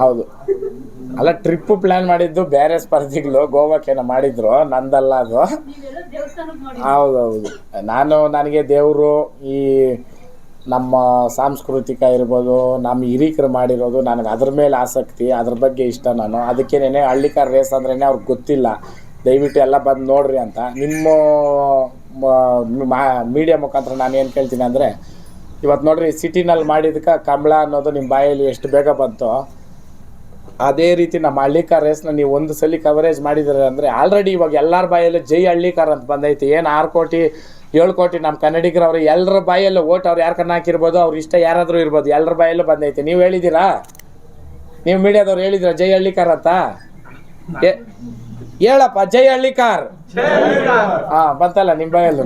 ಹೌದು. ಅಲ್ಲ trip plan ಮಾಡಿದ್ದು ಬೇರೆ ಸ್ಪರ್ಧಿಗಳು ಗೋವಾಕ್ಕೇನೋ ಮಾಡಿದ್ರು ನಂದಲ್ಲ ಅದು. ಹೌದೌದು. ನಾನು ನನಗೆ ದೇವರು ಈ ನಮ್ಮ ಸಾಂಸ್ಕೃತಿಕ ಇರ್ಬೋದು ನಮ್ಮ ಹಿರೀಕರು ಮಾಡಿರೋದು ನನಗೆ ಅದ್ರ ಮೇಲೆ ಆಸಕ್ತಿ ಅದ್ರ ಬಗ್ಗೆ ಇಷ್ಟ ನಾನು. ಅದಕ್ಕೇನೆ ಹಳ್ಳಿಕಾರ್ ರೇಸ್ ಅಂದ್ರೇ ಅವ್ರಿಗೆ ಗೊತ್ತಿಲ್ಲ. ದಯವಿಟ್ಟು ಎಲ್ಲ ಬಂದು ನೋಡ್ರಿ ಅಂತ. ನಿಮ್ಮ ಮೀಡಿಯಾ ಮುಖಾಂತರ ನಾನು ಏನು ಕೇಳ್ತೀನಿ ಅಂದರೆ ಇವತ್ತು ನೋಡ್ರಿ ಸಿಟಿನಲ್ಲಿ ಮಾಡಿದಕ್ಕೆ ಕಂಬಳ ಅನ್ನೋದು ನಿಮ್ಮ ಬಾಯಲ್ಲಿ ಎಷ್ಟು ಬೇಗ ಬಂತು ಅದೇ ರೀತಿ ನಮ್ಮ ಹಳ್ಳಿಕಾರ್ ರೇಸ್ನ ನೀವು ಒಂದು ಸಲ ಕವರೇಜ್ ಮಾಡಿದ್ರೆ ಅಂದರೆ ಆಲ್ರೆಡಿ ಇವಾಗ ಎಲ್ಲರ ಬಾಯಲ್ಲಿ ಜೈ ಹಳ್ಳಿಕಾರ್ ಅಂತ ಬಂದೈತಿ. ಏನು ಆರು ಕೋಟಿ ಏಳು ಕೋಟಿ ನಮ್ಮ ಕನ್ನಡಿಗರವ್ರು ಎಲ್ಲರ ಬಾಯಲ್ಲೂ ಓಟ್ ಅವ್ರು ಯಾರು ಕಣ್ಣು ಹಾಕಿರ್ಬೋದು ಅವ್ರ ಇಷ್ಟ ಯಾರಾದರೂ ಇರ್ಬೋದು ಎಲ್ಲರ ಬಾಯಲ್ಲೂ ಬಂದೈತಿ. ನೀವು ಹೇಳಿದ್ದೀರಾ? ನೀವು ಮೀಡಿಯಾದವ್ರು ಹೇಳಿದ್ರ ಜೈ ಹಳ್ಳಿಕಾರ್ ಅಂತ? ಏ- ಹೇಳಪ್ಪ ಜೈ ಹಳ್ಳಿಕಾರ್. ಹಾ ಬಂತಲ್ಲ ನಿಮ್ಮ ಬಾಯಲ್ಲೂ.